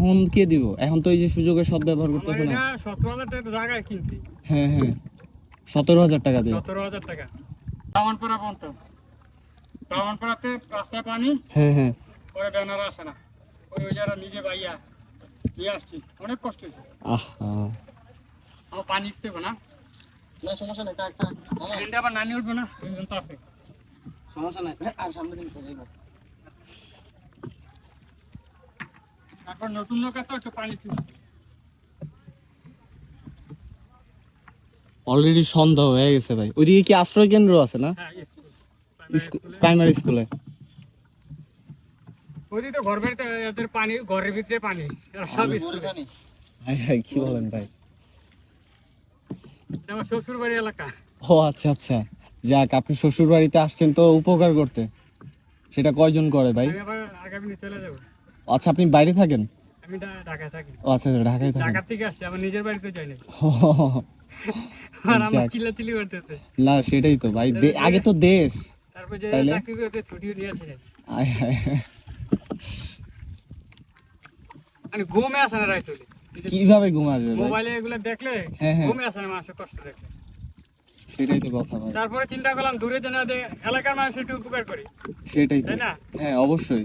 এখন কে দিব? এখন তো এই যে সুযোগের সদ্ব্যবহার করতেছে না। সতেরো হাজার টাকা জায়গায় কিনছি। হ্যাঁ হ্যাঁ। সতেরো হাজার টাকা দিয়ে। সতেরো হাজার টাকা। বামনপাড়া পর্যন্ত। বামনপাড়াতে রাস্তায় পানি হ্যাঁ হ্যাঁ। পরে ব্যানার আসে না। ওই ওই যারা নিজে বাইয়া নিয়ে আসছি। অনেক কষ্ট হয়েছে। আহা। আমার পানি আসতে হবে না। না সমস্যা নাই মামা ট্রেনটা আবার নানি উঠবে না? দুজন তো আছে সমস্যা নাই। আর সামনে দিন চলে যাব। তারপর নতুন নৌকা তো একটু পানি ছিল অলরেডি সন্ধ্যা হয়ে গেছে ভাই। ওইদিকে কি আশ্রয় কেন্দ্র আছে না? হ্যাঁ প্রাইমারি স্কুলে ওইদিকে তো ঘর বাড়িতে এদের পানি ঘরের ভিতরে পানি। সব স্কুলে। জানি হাই হাই কি বলেন ভাই? এটা আমার শ্বশুর বাড়ি এলাকা। ও আচ্ছা আচ্ছা। যাক আপনি শ্বশুর বাড়িতে আসছেন তো উপকার করতে। সেটা কয়জন করে ভাই? আগামী চলে যাব। আচ্ছা আপনি বাইরে থাকেন? আমি ঢাকায় থাকি। ও আচ্ছা আচ্ছা, ঢাকায় থাকেন। ঢাকা থেকে আসছি আমার নিজের বাড়িতে যাই না আর আমার যাক। করতেছে। না সেটাই তো ভাই। আগে তো দেশ। তারপর যে চাকরি করতে ছুটিও নিয়ে আসি আয় হায় হায়। মানে ঘুমে আসে না কীভাবে ঘুম আসবে মোবাইলে এগুলো দেখলে হ্যাঁ, হ্যাঁ। ঘুমে আসে না মানুষের কষ্ট দেখলে। সেটাই তো কথা ভাই। তারপরে চিন্তা করলাম দূরে যেন এলাকার মানুষ একটু উপকার করি। সেটাই তো। না? হ্যাঁ অবশ্যই।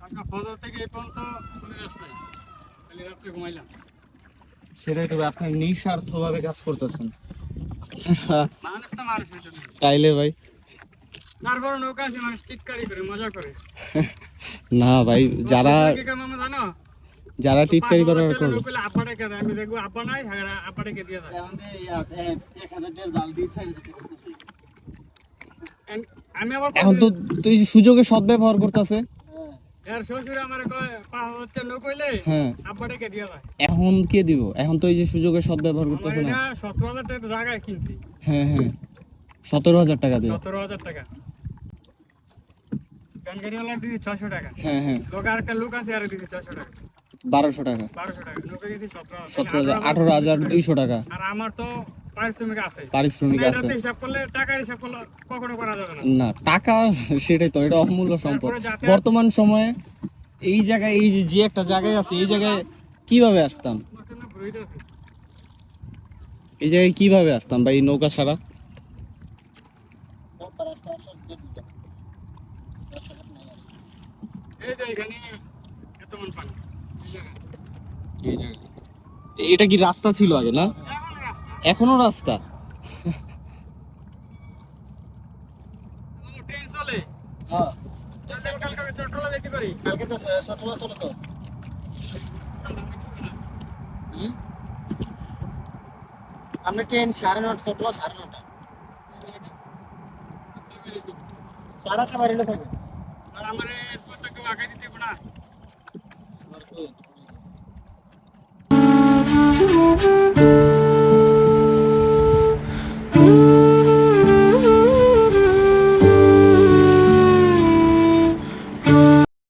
কালকে ফজর থেকে এই পর্যন্ত কোনো রেস্ট নাই। খালি রাত্রে ঘুমাইলাম। সেটাই তো ভাই, আপনি নিঃস্বার্থ ভাবে কাজ করতেছেন। মানুষ তো মানুষের জন্য তাইলে ভাই। তারপর নৌকা আছে মানুষ টিটকারি করে মজা করে। না ভাই যারা কি জানো? যারা টিটকারি দেয়। আমি দেখব আপা নাই দিয়ে এন- আমি আবার এখন তো তুই সদ্ব্যবহার করতেছে। এখন কে দিব? এখন তো এই যে সুযোগের সদ্ব্যবহার করতেছে না। সতেরো হাজার টাকা জায়গায় কিনছি। হ্যাঁ হ্যাঁ। সতেরো হাজার টাকা দিয়ে। সতেরো হাজার টাকা। হ্যাঁ হ্যাঁ। লোক আর একটা লোক আছে আর দিদি ছশো টাকা। বারোশো টাকা। সতেরো হাজার। আঠারো হাজার দুইশো টাকা। আর আমার তো পারিশ্রমিক আছে। পারিশ্রমিক মানে আছে। হিসাব করলে টাকার হিসাব করলে কখনো করা যাবে না। না টাকা সেটাই তো এটা অমূল্য সম্পদ। বর্তমান সময়ে এই জায়গায় এই যে একটা জায়গায় আছে এই জায়গায় কীভাবে আসতাম। এই জায়গায় কীভাবে আসতাম ভাই এই নৌকা ছাড়া? এটা কি রাস্তা ছিল আগে না? এখন রাস্তা। ট্রেন চলে। হ্যাঁ। কালকে আমি চট্টলা দেখতে পারি। কালকে তো সচলা চলে তো। আপনি ট্রেন সাড়ে নটা চটলা সাড়ে নটা। সাড়ে আটটা বাড়িলে থাকে আর আমার এরপর তো কেউ আগে দিতে হবে না।